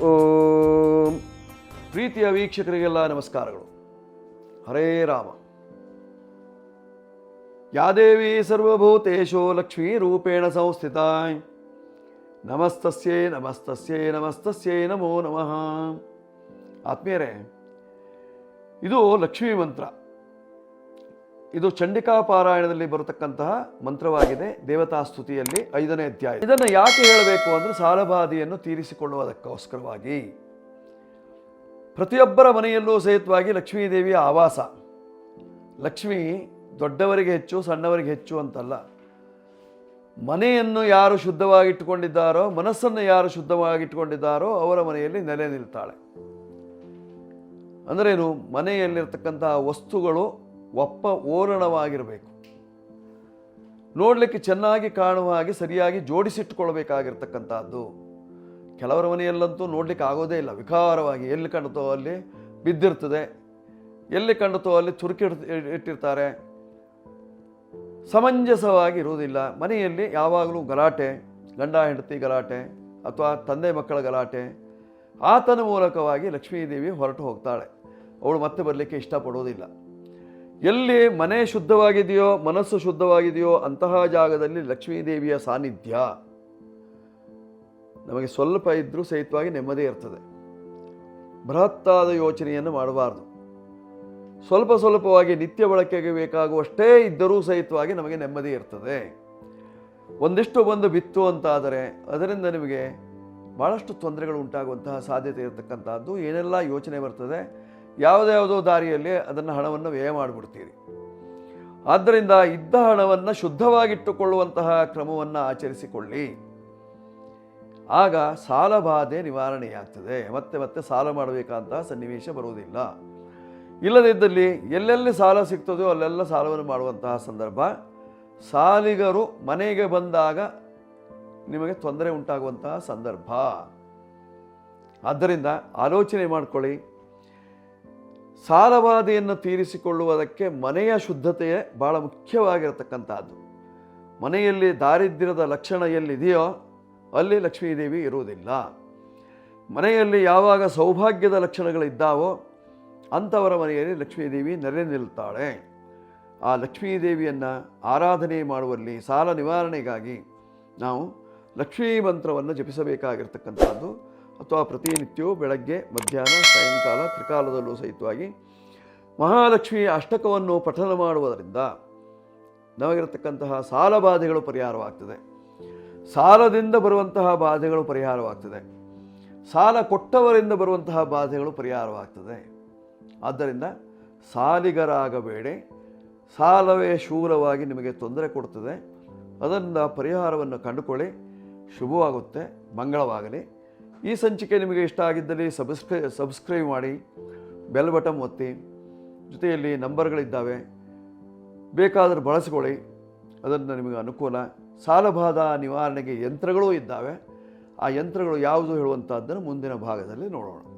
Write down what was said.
ಓಂ ಪ್ರೀತಿಯ ವೀಕ್ಷಕರಿಗೆಲ್ಲ ನಮಸ್ಕಾರಗಳು. ಹರೇ ರಾಮ. ಯಾದೇವಿ ಸರ್ವಭೂತೇಶೋ ಲಕ್ಷ್ಮೀ ರೂಪೇಣ ಸಂಸ್ಥಿತ ನಮಸ್ತಸ್ಯೇ ನಮಸ್ತಸ್ಯೇ ನಮಸ್ತಸ್ಯೇ ನಮೋ ನಮಃ. ಆತ್ಮೀಯರೇ, ಇದು ಲಕ್ಷ್ಮೀ ಮಂತ್ರ. ಇದು ಚಂಡಿಕಾ ಪಾರಾಯಣದಲ್ಲಿ ಬರತಕ್ಕಂತಹ ಮಂತ್ರವಾಗಿದೆ ದೇವತಾ ಸ್ತುತಿಯಲ್ಲಿ ಐದನೇ ಅಧ್ಯಾಯ. ಇದನ್ನು ಯಾಕೆ ಹೇಳಬೇಕು ಅಂದರೆ ಸಾಲಬಾಧೆಯನ್ನು ತೀರಿಸಿಕೊಳ್ಳುವುದಕ್ಕೋಸ್ಕರವಾಗಿ. ಪ್ರತಿಯೊಬ್ಬರ ಮನೆಯಲ್ಲೂ ಸಹಿತವಾಗಿ ಲಕ್ಷ್ಮೀದೇವಿಯ ಆವಾಸ. ಲಕ್ಷ್ಮಿ ದೊಡ್ಡವರಿಗೆ ಹೆಚ್ಚು, ಸಣ್ಣವರಿಗೆ ಹೆಚ್ಚು ಅಂತಲ್ಲ. ಮನೆಯನ್ನು ಯಾರು ಶುದ್ಧವಾಗಿಟ್ಟುಕೊಂಡಿದ್ದಾರೋ, ಮನಸ್ಸನ್ನು ಯಾರು ಶುದ್ಧವಾಗಿಟ್ಟುಕೊಂಡಿದ್ದಾರೋ ಅವರ ಮನೆಯಲ್ಲಿ ನೆಲೆ ನಿಲ್ತಾಳೆ. ಅಂದ್ರೇನು? ಮನೆಯಲ್ಲಿರ್ತಕ್ಕಂತಹ ವಸ್ತುಗಳು ಒಪ್ಪ ಓರಣವಾಗಿರಬೇಕು. ನೋಡಲಿಕ್ಕೆ ಚೆನ್ನಾಗಿ ಕಾಣುವ ಹಾಗೆ ಸರಿಯಾಗಿ ಜೋಡಿಸಿಟ್ಟುಕೊಳ್ಬೇಕಾಗಿರ್ತಕ್ಕಂಥದ್ದು ಕೆಲವರ ಮನೆಯಲ್ಲಂತೂ ನೋಡಲಿಕ್ಕೆ ಆಗೋದೇ ಇಲ್ಲ. ವಿಕಾರವಾಗಿ ಎಲ್ಲಿ ಕಂಡುತ್ತೋ ಅಲ್ಲಿ ಬಿದ್ದಿರ್ತದೆ. ಎಲ್ಲಿ ಕಂಡುತ್ತೋ ಅಲ್ಲಿ ಚುರುಕಿ ಇಟ್ಟಿರ್ತಾರೆ. ಸಮಂಜಸವಾಗಿ ಇರುವುದಿಲ್ಲ. ಮನೆಯಲ್ಲಿ ಯಾವಾಗಲೂ ಗಲಾಟೆ, ಗಂಡ, ಹೆಂಡತಿ ಗಲಾಟೆ ಅಥವಾ ತಂದೆ ಮಕ್ಕಳ ಗಲಾಟೆ. ಆತನ ಮೂಲಕವಾಗಿ ಲಕ್ಷ್ಮೀದೇವಿ ಹೊರಟು ಹೋಗ್ತಾಳೆ. ಅವಳು ಮತ್ತೆ ಬರಲಿಕ್ಕೆ ಇಷ್ಟಪಡೋದಿಲ್ಲ ಎಲ್ಲಿ ಮನೆ ಶುದ್ಧವಾಗಿದೆಯೋ, ಮನಸ್ಸು ಶುದ್ಧವಾಗಿದೆಯೋ, ಅಂತಹ ಜಾಗದಲ್ಲಿ ಲಕ್ಷ್ಮೀದೇವಿಯ ಸಾನ್ನಿಧ್ಯ. ನಮಗೆ ಸ್ವಲ್ಪ ಇದ್ದರೂ ಸಹಿತವಾಗಿ ನೆಮ್ಮದಿ ಇರ್ತದೆ. ಬೃಹತ್ತಾದ ಯೋಚನೆಯನ್ನು ಮಾಡಬಾರ್ದು. ಸ್ವಲ್ಪ ಸ್ವಲ್ಪವಾಗಿ ನಿತ್ಯ ಬಳಕೆಗೆ ಬೇಕಾಗುವಷ್ಟೇ ಇದ್ದರೂ ಸಹಿತವಾಗಿ ನಮಗೆ ನೆಮ್ಮದಿ ಇರ್ತದೆ. ಒಂದಿಷ್ಟು ಬಂದು ಬಿತ್ತು ಅಂತಾದರೆ ಅದರಿಂದ ನಿಮಗೆ ಭಾಳಷ್ಟು ತೊಂದರೆಗಳು ಉಂಟಾಗುವಂತಹ ಸಾಧ್ಯತೆ ಇರತಕ್ಕಂಥದ್ದು. ಏನೆಲ್ಲ ಯೋಚನೆ ಬರ್ತದೆ? ಯಾವುದ್ಯಾವುದೋ ದಾರಿಯಲ್ಲಿ ಅದನ್ನು ಹಣವನ್ನು ವ್ಯಯ ಮಾಡಿಬಿಡ್ತೀರಿ. ಆದ್ದರಿಂದ ಇದ್ದ ಹಣವನ್ನು ಶುದ್ಧವಾಗಿಟ್ಟುಕೊಳ್ಳುವಂತಹ ಕ್ರಮವನ್ನು ಆಚರಿಸಿಕೊಳ್ಳಿ. ಆಗ ಸಾಲಬಾಧೆ ನಿವಾರಣೆಯಾಗ್ತದೆ. ಮತ್ತೆ ಮತ್ತೆ ಸಾಲ ಮಾಡಬೇಕಾದಂತಹ ಸನ್ನಿವೇಶ ಬರುವುದಿಲ್ಲ. ಇಲ್ಲದಿದ್ದಲ್ಲಿ ಎಲ್ಲೆಲ್ಲಿ ಸಾಲ ಸಿಗ್ತದೋ ಅಲ್ಲೆಲ್ಲ ಸಾಲವನ್ನು ಮಾಡುವಂತಹ ಸಂದರ್ಭ. ಸಾಲಿಗರು ಮನೆಗೆ ಬಂದಾಗ ನಿಮಗೆ ತೊಂದರೆ ಉಂಟಾಗುವಂತಹ ಸಂದರ್ಭ. ಆದ್ದರಿಂದ ಆಲೋಚನೆ ಮಾಡಿಕೊಳ್ಳಿ. ಸಾಲಬಾಧೆಯನ್ನು ತೀರಿಸಿಕೊಳ್ಳುವುದಕ್ಕೆ ಮನೆಯ ಶುದ್ಧತೆಯೇ ಭಾಳ ಮುಖ್ಯವಾಗಿರತಕ್ಕಂಥದ್ದು. ಮನೆಯಲ್ಲಿ ದಾರಿದ್ರ್ಯದ ಲಕ್ಷಣ ಎಲ್ಲಿದೆಯೋ ಅಲ್ಲಿ ಲಕ್ಷ್ಮೀದೇವಿ ಇರುವುದಿಲ್ಲ. ಮನೆಯಲ್ಲಿ ಯಾವಾಗ ಸೌಭಾಗ್ಯದ ಲಕ್ಷಣಗಳಿದ್ದಾವೋ ಅಂಥವರ ಮನೆಯಲ್ಲಿ ಲಕ್ಷ್ಮೀದೇವಿ ನೆರೆ ನಿಲ್ತಾಳೆ. ಆ ಲಕ್ಷ್ಮೀದೇವಿಯನ್ನು ಆರಾಧನೆ ಮಾಡುವಲ್ಲಿ ಸಾಲ ನಿವಾರಣೆಗಾಗಿ ನಾವು ಲಕ್ಷ್ಮೀ ಮಂತ್ರವನ್ನು ಜಪಿಸಬೇಕಾಗಿರ್ತಕ್ಕಂಥದ್ದು. ಅಥವಾ ಪ್ರತಿನಿತ್ಯವೂ ಬೆಳಗ್ಗೆ, ಮಧ್ಯಾಹ್ನ, ಸಾಯಂಕಾಲ ತ್ರಿಕಾಲದಲ್ಲೂ ಸಹಿತವಾಗಿ ಮಹಾಲಕ್ಷ್ಮಿ ಅಷ್ಟಕವನ್ನು ಪಠನ ಮಾಡುವುದರಿಂದ ನಮಗಿರತಕ್ಕಂತಹ ಸಾಲ ಬಾಧೆಗಳು ಪರಿಹಾರವಾಗ್ತದೆ. ಸಾಲದಿಂದ ಬರುವಂತಹ ಬಾಧೆಗಳು ಪರಿಹಾರವಾಗ್ತದೆ. ಸಾಲ ಕೊಟ್ಟವರಿಂದ ಬರುವಂತಹ ಬಾಧೆಗಳು ಪರಿಹಾರವಾಗ್ತದೆ. ಆದ್ದರಿಂದ ಸಾಲಿಗರಾಗಬೇಡಿ. ಸಾಲವೇ ಶೂಲವಾಗಿ ನಿಮಗೆ ತೊಂದರೆ ಕೊಡ್ತದೆ. ಅದರಿಂದ ಪರಿಹಾರವನ್ನು ಕಂಡುಕೊಳ್ಳಿ. ಶುಭವಾಗುತ್ತೆ. ಮಂಗಳವಾಗಲಿ. ಈ ಸಂಚಿಕೆ ನಿಮಗೆ ಇಷ್ಟ ಆಗಿದ್ದಲ್ಲಿ ಸಬ್ಸ್ಕ್ರೈ, ಸಬ್ಸ್ಕ್ರೈಬ್ ಮಾಡಿ, ಬೆಲ್ ಬಟನ್ ಒತ್ತಿ, ಜೊತೆಯಲ್ಲಿ ನಂಬರ್ಗಳಿದ್ದಾವೆ. ಬೇಕಾದರೆ ಬಳಸಿಕೊಳ್ಳಿ. ಅದನ್ನು ನಿಮಗೆ ಅನುಕೂಲ. ಸಾಲಬಾಧ ನಿವಾರಣೆಗೆ ಯಂತ್ರಗಳೂ ಇದ್ದಾವೆ. ಆ ಯಂತ್ರಗಳು ಯಾವುದು ಹೇಳುವಂಥದ್ದನ್ನು ಮುಂದಿನ ಭಾಗದಲ್ಲಿ ನೋಡೋಣ.